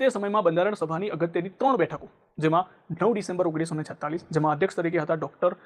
તે સમયમાં બંધારણ સભાની અગત્યની ત્રણ બેઠકો, જેમાં નવ ડિસેમ્બર ઓગણીસો ને જેમાં અધ્યક્ષ તરીકે હતા ડોક્ટર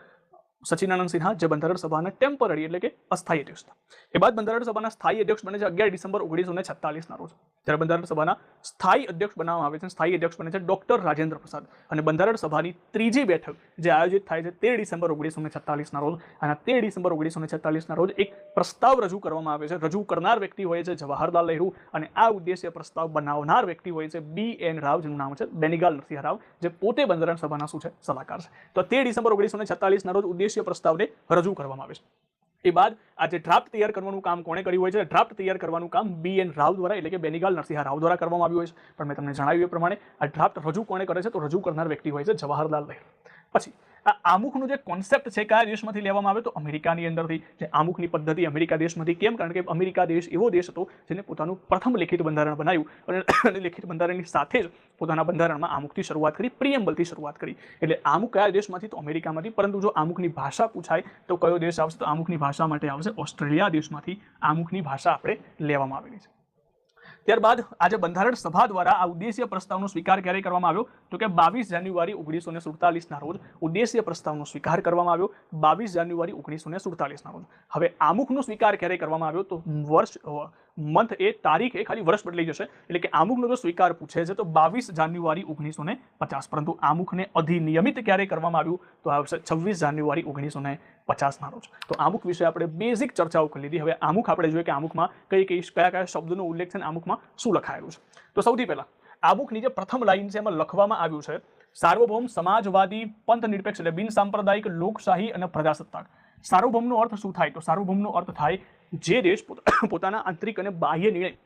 સચિનાનંદ સિન્હા જે બંધારણ સભાના ટેમ્પરરી એટલે કે અસ્થાયી અધ્યક્ષ હતા. એ બાદ બંધારણ સભાના સ્થાયી અધ્યક્ષ બને છે અગિયાર ડિસેમ્બર ઓગણીસો ને છત્તાલીસના રોજ. ત્યારે બંધારણ સભાના સ્થાયી અધ્યક્ષ બનાવવામાં આવે છે સ્થાયી અધ્યક્ષ બને છે ડોક્ટર રાજેન્દ્ર પ્રસાદ. અને બંધારણ સભાની ત્રીજી બેઠક જે આયોજિત થાય છે તેર ડિસેમ્બર ઓગણીસો ને છત્તાલીસના રોજ. અને તેર ડિસેમ્બર ઓગણીસો ને છત્તાલીસના રોજ એક પ્રસ્તાવ રજૂ કરવામાં આવે છે. રજૂ કરનાર વ્યક્તિ હોય છે જવાહરલાલ નહેરુ. અને આ ઉદ્દેશ્ય પ્રસ્તાવ બનાવનાર વ્યક્તિ હોય છે બી એન રાવ, જેનું નામ છે બેનિગાલ નરસિંહ રાવ, જે પોતે બંધારણ સભાના શું છે? સલાહકાર છે. તો તેર ડિસેમ્બર ઓગણીસો ને છત્તાલીસના રોજ ઉદ્દેશ્ય પ્રસ્તાવને રજૂ કરવામાં આવે છે. એ બાદ આ જે ડ્રાફ્ટ તૈયાર કરવાનું કામ કોણે કર્યું હોય છે? ડ્રાફ્ટ તૈયાર કરવાનું કામ બી એન રાવ દ્વારા એટલે કે બેનિગાલ નરસિંહ રાવ દ્વારા કરવામાં આવ્યું હોય છે. પણ મેં તમને જણાવ્યું એ પ્રમાણે, આ ડ્રાફ્ટ રજૂ કોણે કરે છે? તો રજૂ કરનાર વ્યક્તિ હોય છે જવાહરલાલ નહેરુ. પછી આ આમુખનો જે કોન્સેપ્ટ છે કયા દેશમાંથી લેવામાં આવે તો અમેરિકાની અંદરથી. જે આમુખની પદ્ધતિ અમેરિકા દેશમાંથી કેમ? કારણ કે અમેરિકા દેશ એવો દેશ હતો જેને પોતાનું પ્રથમ લેખિત બંધારણ બનાવ્યું અને લેખિત બંધારણની સાથે જ પોતાના બંધારણમાં આમુખથી શરૂઆત કરી, પ્રિયમ્બલથી શરૂઆત કરી. એટલે આમુખ કયા દેશમાંથી? તો અમેરિકામાંથી. પરંતુ જો આમુખની ભાષા પૂછાય, તો કયો દેશ આવશે? તો આમુખની ભાષા માટે આવશે ઓસ્ટ્રેલિયા દેશમાંથી આમુખની ભાષા આપણે લેવામાં આવેલી છે. ત્યારબાદ આજે બંધારણ સભા દ્વારા આ ઉદ્દેશ્ય પ્રસ્તાવનો સ્વીકાર ક્યારે કરવામાં આવ્યો? તો કે બાવીસ જાન્યુઆરી ઓગણીસો ને સુડતાલીસના રોજ ઉદ્દેશ્ય પ્રસ્તાવનો સ્વીકાર કરવામાં આવ્યો. બાવીસ જાન્યુઆરી ઓગણીસો ને સુડતાલીસના રોજ. હવે આમુખનો સ્વીકાર ક્યારે કરવામાં આવ્યો? તો વર્ષ મંથ એ તારીખ એ ખાલી વર્ષ બદલાઈ જશે. એટલે કે આમુખનો જો સ્વીકાર પૂછે છે, તો બાવીસ જાન્યુઆરી ઓગણીસો પચાસ. પરંતુ આમુખને અધિનિયમિત ક્યારે કરવામાં આવ્યું? તો આવશે છવ્વીસ જાન્યુઆરી ઓગણીસો ને પચાસના રોજ. તો આમુખ વિશે આપણે બેઝિક ચર્ચાઓ કરી લીધી. હવે આમુખ આપણે જોઈએ કે આમુખમાં કઈ કઈ કયા કયા શબ્દનો ઉલ્લેખ છે અને આમુખમાં શું લખાયેલું છે. તો સૌથી પહેલા, આમુખની જે પ્રથમ લાઈન છે એમાં લખવામાં આવ્યું છે, સાર્વભૌમ સમાજવાદી પંથ નિરપેક્ષ એટલે બિન સાંપ્રદાયિક લોકશાહી અને પ્રજાસત્તાક. સાર્વભૌમનો અર્થ શું થાય? તો સાર્વભૌમનો અર્થ થાય, જે દેશ પોતાના આંતરિક અને બાહ્ય નિર્ણય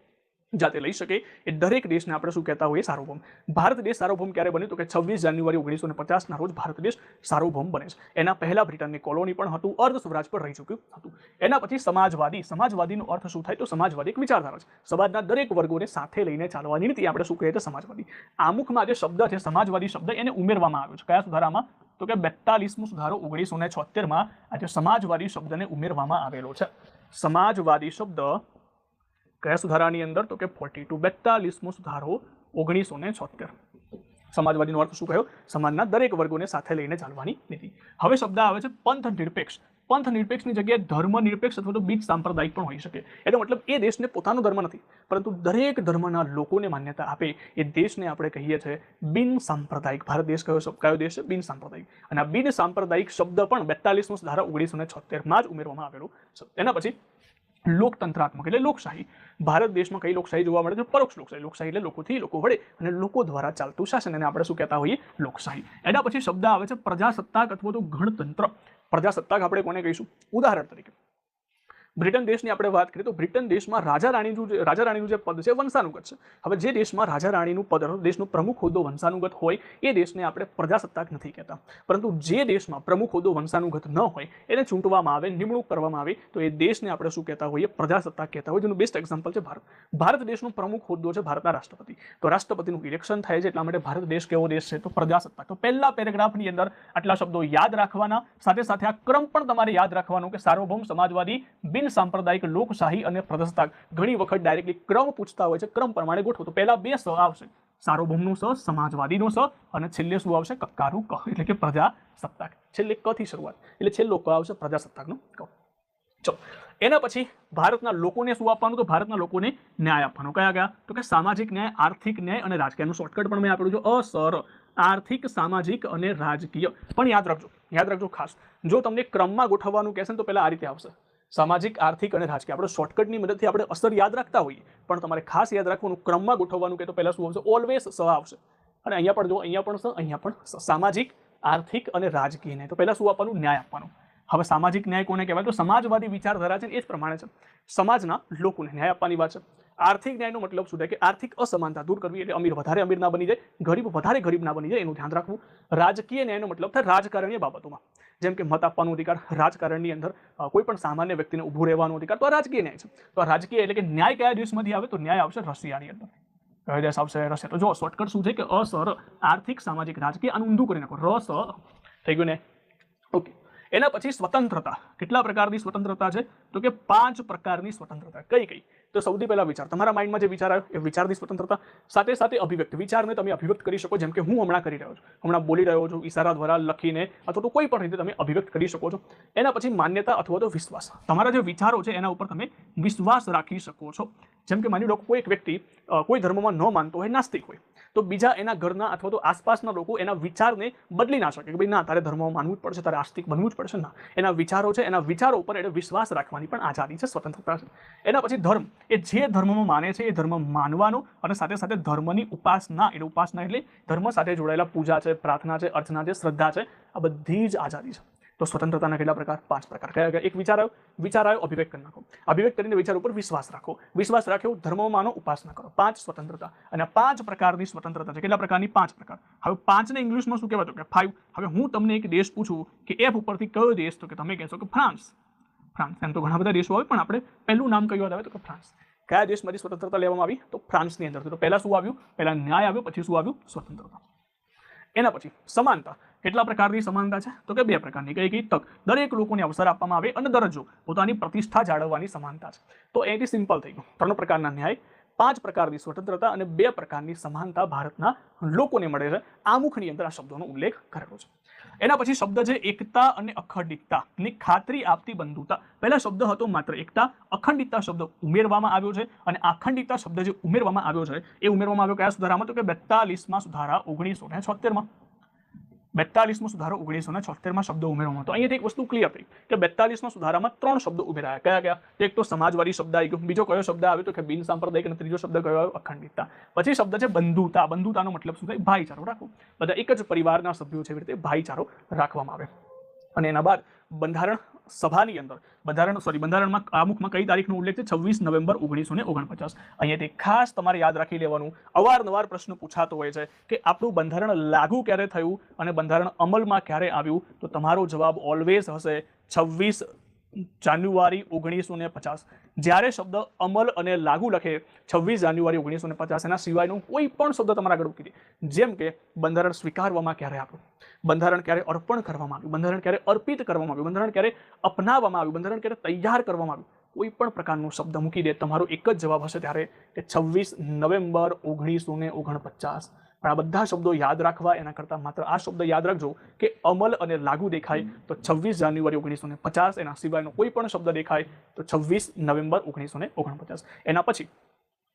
જાતે લઈ શકે, એ દરેક દેશને આપણે શું કહેતા હોઈએ? સાર્વભૌમ. ભારત દેશ સાર્વભૌમ ક્યારે બન્યું તો કે છવ્વીસ જાન્યુઆરી ઓગણીસો ને પચાસના રોજ ભારત દેશ સાર્વભૌમ બને છે. એના પહેલા બ્રિટનની કોલોની પણ હતું, અર્ધ સ્વરાજ પર રહી ચૂક્યું હતું. એના પછી સમાજવાદી. સમાજવાદીનો અર્થ શું થાય? તો સમાજવાદી એક વિચારધારા છે. સમાજના દરેક વર્ગોને સાથે લઈને ચાલવાની નીતિ આપણે શું કહીએ? છીએ સમાજવાદી. આમુખમાં જે શબ્દ છે, સમાજવાદી શબ્દ, એને ઉમેરવામાં આવ્યો છે. કયા સુધારામાં? તો કે બેતાલીસમો સુધારો ઓગણીસો ને છોતેરમાં આજે સમાજવાદી શબ્દને ઉમેરવામાં આવેલો છે. સમાજવાદી શબ્દ કયા સુધારાની અંદર? તો કે ફોર્ટી ટુ બેતાલીસમો સુધારો ઓગણીસો ને છોતેર. સમાજવાદીનો અર્થ શું કહ્યો? સમાજના દરેક વર્ગોને સાથે લઈને ચાલવાની નીતિ. હવે શબ્દ આવે છે પંથ નિરપેક્ષ પંથ નિરપેક્ષની જગ્યાએ ધર્મ નિરપેક્ષ અથવા તો બીજ સાંપ્રદાયિક પણ હોઈ શકે. એનો મતલબ એ દેશને પોતાનો ધર્મ નથી, પરંતુ દરેક ધર્મના લોકોને માન્યતા આપે. એ દેશને આપણે કહીએ છીએ બિન સાંપ્રદાયિક. ભારત દેશ કયો કયો દેશ છે? બિન સાંપ્રદાયિક. અને આ બિન સાંપ્રદાયિક શબ્દ પણ બેતાલીસમો ધારા ઓગણીસો ને છોતેરમાં જ ઉમેરવામાં આવેલો. છે એના પછી લોકતંત્રાત્મક એટલે લોકશાહી. ભારત દેશમાં કઈ લોકશાહી જોવા મળે છે? પરોક્ષ લોકશાહી. લોકશાહી એટલે લોકોથી લોકો વડે અને લોકો દ્વારા ચાલતું શાસન. એને આપણે શું કહેતા હોઈએ? લોકશાહી. એના પછી શબ્દ આવે છે પ્રજાસત્તાક અથવા તો ગણતંત્ર. પ્રજાસત્તાક આપણે કોને કહીશું? ઉદાહરણ તરીકે. બ્રિટન દેશની આપણે વાત કરીએ તો બ્રિટન દેશમાં રાજા રાણીનું જે, રાજા રાણીનું જે પદ છે, વંશાનુગત છે. હવે જે દેશમાં રાજા રાણીનું પદ દેશનો પ્રમુખ હોદ્દો વંશાનુગત હોય, એ દેશને આપણે પ્રજાસત્તાક નથી કહેતા. પરંતુ જે દેશમાં પ્રમુખ હોદ્દો વંશાનુગત ન હોય, એને ચૂંટવામાં આવે, નિમણૂક કરવામાં આવે, તો એ દેશને આપણે શું કહેતા હોઈએ? પ્રજાસત્તાક કહેતા હોય જેનું બેસ્ટ એક્ઝામ્પલ છે ભારત. ભારત દેશનો પ્રમુખ હોદ્દો છે ભારતના રાષ્ટ્રપતિ. તો રાષ્ટ્રપતિનું ઇલેક્શન થાય છે એટલા માટે ભારત દેશ કેવો દેશ છે? તો પ્રજાસત્તાક. તો પહેલા પેરેગ્રાફની અંદર આટલા શબ્દો યાદ રાખવાના. સાથે સાથે આ ક્રમ પણ તમારે યાદ રાખવાનો કે સાર્વભૌમ સમાજવાદી બિન સાંપ્રદાયિક લોકશાહી અને પ્રજાસત્તાક ઘણી વખત ડાયરેક્ટલી ક્રમ પૂછતા હોય છે. ક્રમ પ્રમાણે ગોઠવો. તો પહેલા બે સ આવશે. સાર્વભૌમનું સ, સમાજવાદીનો સ અને છેલ્લે શું આવશે? કક્કારું ક, એટલે કે પ્રજાસત્તાક. છેલ્લે કથી શરૂઆત. એટલે છેલ્લો ક આવશે પ્રજાસત્તાકનું ક. ચલો. એના પછી ભારતના લોકોને શું આપવાનું? તો ભારતના લોકોને ન્યાય આપવાનો. કયા ગયા તો કે સામાજિક ન્યાય, આર્થિક ન્યાય અને રાજકીયનું. શોર્ટકટ પણ મેં આપેલું છે. અસર આર્થિક, સામાજિક અને રાજકીય. પણ યાદ રાખજો. યાદ રાખજો ખાસ. જો તમને ક્રમમાં ગોઠવવાનું કહેશે તો પહેલા આ રીતે આવશે. સામાજિક, આર્થિક અને રાજકીય. આપણે શોર્ટકટની મદદથી આપણે અસર યાદ રાખતા હોઈએ, પણ તમારે ખાસ યાદ રાખવાનું, ક્રમમાં ગોઠવવાનું કે તો પહેલાં શું આવશે? ઓલવેઝ સ આવશે. અને અહીંયા પણ જો, અહીંયા પણ અહીંયા પણ સામાજિક, આર્થિક અને રાજકીય ન્યાય તો પહેલાં શું આપવાનું? ન્યાય આપવાનું. હવે સામાજિક ન્યાય કોને કહેવાય? તો સમાજવાદી વિચારધારા છે એ જ પ્રમાણે છે. સમાજના લોકોને ન્યાય આપવાની વાત છે. આર્થિક ન્યાયનો મતલબ શું થાય? કે આર્થિક અસમાનતા દૂર કરવી એટલે અમીર વધારે અમીર ના બની જાય, ગરીબ વધારે ગરીબ ના બની જાય, એનું ધ્યાન રાખવું. રાજકીય ન્યાયનો મતલબ થાય રાજકારણીય બાબતોમાં. જેમ કે મત આપવાનો અધિકાર રાજકારણની અંદર કોઈ પણ સામાન્ય વ્યક્તિને ઊભું રહેવાનો અધિકાર તો આ રાજકીય ન્યાય છે. તો આ રાજકીય એટલે કે ન્યાય કયા દેશમાંથી આવે તો ન્યાય આવશે રશિયાની અંદર. કયો દેશ આવશે રશિયા? તો જો શોર્ટકટ શું છે કે અસર આર્થિક, સામાજિક, રાજકીય આનું ઊંધું કરી નાખો. રસ થઈ ગયું ને એના પછી સ્વતંત્રતા. કેટલા પ્રકારની સ્વતંત્રતા છે? તો કે પાંચ પ્રકારની સ્વતંત્રતા. કઈ કઈ? તો સૌથી પહેલા વિચાર. તમારા માઇન્ડમાં જે વિચાર આવ્યો, એ વિચારની સ્વતંત્રતા. સાથે સાથે અભિવ્યક્ત. વિચારને તમે અભિવ્યક્ત કરી શકો, જેમ કે હું હમણાં કરી રહ્યો છું. હમણાં બોલી રહ્યો છું, ઈશારા દ્વારા લખીને અથવા તો કોઈ પણ રીતે તમે અભિવ્યક્ત કરી શકો છો. એના પછી માન્યતા અથવા તો વિશ્વાસ. તમારા જે વિચારો છે, એના ઉપર તમે વિશ્વાસ રાખી શકો છો. જેમ કે માની લો કોઈ એક વ્યક્તિ કોઈ ધર્મમાં ન માનતો હોય, નાસ્તિક હોય. તો બીજા એના ઘરના અથવા તો આસપાસના લોકો એના વિચારને બદલી ના શકે કે ભાઈ ના, તારે ધર્મમાં માનવું જ પડશે, તારે આસ્તિક બનવું જ પડશે. ના, એના વિચારો છે, એના વિચારો ઉપર એને વિશ્વાસ રાખવાની પણ આઝાદી છે, સ્વતંત્રતા છે. એના પછી ધર્મ, એ જે ધર્મમાં માને છે, એ ધર્મ માનવાનો અને સાથે સાથે ધર્મની ઉપાસના એટલે ઉપાસના એટલે ધર્મ સાથે જોડાયેલા પૂજા છે, પ્રાર્થના છે, અર્ચના છે, શ્રદ્ધા છે, આ બધી જ આઝાદી છે. તો સ્વતંત્રતાના કેટલા પ્રકાર? પાંચ પ્રકાર. કયા કયા? એક વિચાર આવ્યો? વિચાર આવ્યો, અભિવ્યક્ત કરી નાખો. અભિવ્યક્ત કરીને વિચાર ઉપર વિશ્વાસ રાખો. વિશ્વાસ રાખ્યો ધર્મમાં ઉપાસના કરો. પાંચ સ્વતંત્રતા. અને પાંચ પ્રકારની સ્વતંત્રતા છે. કેટલા પ્રકારની? પાંચ પ્રકાર. હવે પાંચને ઇંગ્લિશમાં શું કહેવાય કે ફાઈવ હવે હું તમને એક દેશ પૂછું કે એફ ઉપરથી કયો દેશ? તો કે તમે કહેશો કે ફ્રાન્સ. ફ્રાન્સ. એમ તો ઘણા બધા દેશો આવે, પણ આપણે પહેલું નામ કયું આવે? તો કે ફ્રાન્સ. કયા દેશમાંથી સ્વતંત્રતા લેવામાં આવી? તો ફ્રાન્સની અંદર. તો પહેલાં શું આવ્યું? પહેલાં ન્યાય આવ્યો, પછી શું આવ્યું? સ્વતંત્રતા. એના પછી સમાનતા. કેટલા પ્રકારની સમાનતા છે? તો કે બે પ્રકારની. કઈ કઈ તક. દરેક લોકોને અવસર આપવામાં આવે અને દરજ્જો પોતાની પ્રતિષ્ઠા જાળવવાની સમાનતા છે. તો એથી સિમ્પલ થઈ ગયું. ત્રણ પ્રકારના ન્યાય, પાંચ પ્રકારની સ્વતંત્રતા અને બે પ્રકારની સમાનતા ભારતના લોકોને મળે છે. આમુખની અંદર આ શબ્દોનો ઉલ્લેખ કરેલો છે. એના પછી શબ્દ છે એકતા અને અખંડિતતાની ખાતરી આપતી બંધુતા. પહેલા શબ્દ હતો માત્ર એકતા. અખંડિતતા શબ્દ ઉમેરવામાં આવ્યો છે અને અખંડિતતા શબ્દ જે ઉમેરવામાં આવ્યો છે, એ ઉમેરવામાં આવ્યો કયા સુધારામાં? તો કે બેતાલીસમાં સુધારા ઓગણીસો ને છોતેરમાં. બેતાલીસમાં સુધારો ઓગણીસો ને છોતેરમાં શબ્દો ઉમેરવામાં હતો અહીંયાથી એક વસ્તુ ક્લિયર થઈ કે બેતાલીસમાં સુધારામાં ત્રણ શબ્દો ઉમેરાયા. કયા કયા? એક તો સમાજવાદી શબ્દ આવી ગયો. બીજો કયો શબ્દ આવ્યો? તો કે બિન સાંપ્રદાયિક અને ત્રીજો શબ્દ કયો આવ્યો? અખંડિતતા. પછી શબ્દ છે બંધુતા. બંધુતાનો મતલબ શું થાય? ભાઈચારો. રાખવો બધા એક જ પરિવારના સભ્યો છે એવી રીતે ભાઈચારો રાખવામાં આવે. અને એના બાદ બંધારણ સભાની અંદર, બંધારણ સોરી બંધારણમાં આમુખમાં કઈ તારીખનો ઉલ્લેખ છે? છવ્વીસ નવેમ્બર ઓગણીસો ને ઓગણપચાસ અહીંયાથી ખાસ તમારે યાદ રાખી લેવાનું. અવારનવાર પ્રશ્ન પૂછાતો હોય છે કે આપણું બંધારણ લાગુ ક્યારે થયું અને બંધારણ અમલમાં ક્યારે આવ્યું? તો તમારો જવાબ ઓલવેઝ હશે છવ્વીસ જાન્યુઆરી ઓગણીસો ને પચાસ. જ્યારે શબ્દ અમલ અને લાગુ લખે છવ્વીસ જાન્યુઆરી ઓગણીસો ને પચાસ, એના સિવાયનું કોઈ પણ શબ્દ તમારા આગળ મૂકી દે. જેમ કે, બંધારણ સ્વીકારવામાં ક્યારે આવ્યું? બંધારણ ક્યારે અર્પણ કરવામાં આવ્યું? બંધારણ ક્યારે અર્પિત કરવામાં આવ્યું? બંધારણ ક્યારે અપનાવવામાં આવ્યું? બંધારણ ક્યારે તૈયાર કરવામાં આવ્યું? કોઈ પણ પ્રકારનો શબ્દ મૂકી દે તમારો એક જ જવાબ હશે ત્યારે કે છવ્વીસ નવેમ્બર ઓગણીસો ને ઓગણપચાસ. પણ આ બધા શબ્દો યાદ રાખવા એના કરતાં માત્ર આ શબ્દ યાદ રાખજો કે અમલ અને લાગુ દેખાય. તો છવ્વીસ જાન્યુઆરી ઓગણીસો ને પચાસ એના સિવાયનો કોઈ પણ શબ્દ દેખાય તો છવ્વીસ નવેમ્બર ઓગણીસો ને ઓગણપચાસ. એના પછી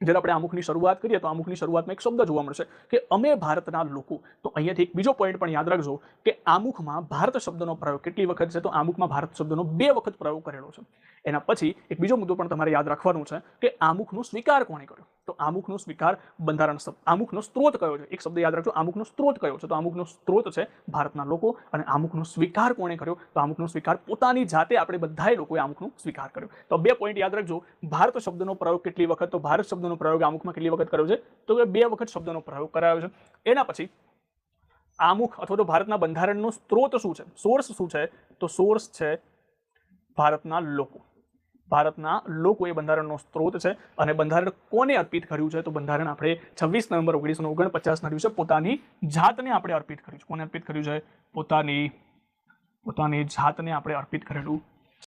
જ્યારે આપણે અમુકની શરૂઆત કરીએ તો અમુકની શરૂઆતમાં એક શબ્દ જોવા મળશે કે અમે ભારતના લોકો. તો અહીંયાથી એક બીજો પોઈન્ટ પણ યાદ રાખજો કે આમુખમાં ભારત શબ્દનો પ્રયોગ કેટલી વખત છે? તો આમુખમાં ભારત શબ્દનો બે વખત પ્રયોગ કરેલો છે. એના પછી એક બીજો મુદ્દો પણ તમારે યાદ રાખવાનું છે કે આમુખનો સ્વીકાર કોણે કર્યો? તો આમુખનો સ્વીકાર બંધારણ શબ્દ, આમુખનો સ્ત્રોત કયો છે? એક શબ્દ યાદ રાખજો, આમુખનો સ્ત્રોત કયો છે? તો આમુખનો સ્ત્રોત છે ભારતના લોકો અને આમુખનો સ્વીકાર કોણે કર્યો? તો આમુખનો સ્વીકાર પોતાની જાતે આપણે બધાએ લોકોએ આમુખનો સ્વીકાર કર્યો. તો બે પોઈન્ટ યાદ રાખજો, ભારત શબ્દનો પ્રયોગ કેટલી વખત? તો ભારત શબ્દનો પ્રયોગ આમુખમાં કેટલી વખત કર્યો છે? તો કે બે વખત શબ્દનો પ્રયોગ કરાયો છે. એના પછી આમુખ અથવા તો ભારતના બંધારણનો સ્ત્રોત શું છે? સોર્સ શું છે? તો સોર્સ છે ભારતના લોકો. ભારતના લોકો એ બંધારણનો સ્ત્રોત છે. અને બંધારણ કોને અર્પિત કર્યું છે? તો બંધારણ આપણે છવ્વીસ નવેમ્બર ઓગણીસો ઓગણપચાસના દિવસે પોતાની જાતને આપણે અર્પિત કર્યું છે. કોને અર્પિત કર્યું છે? પોતાની પોતાની જાતને આપણે અર્પિત કરેલું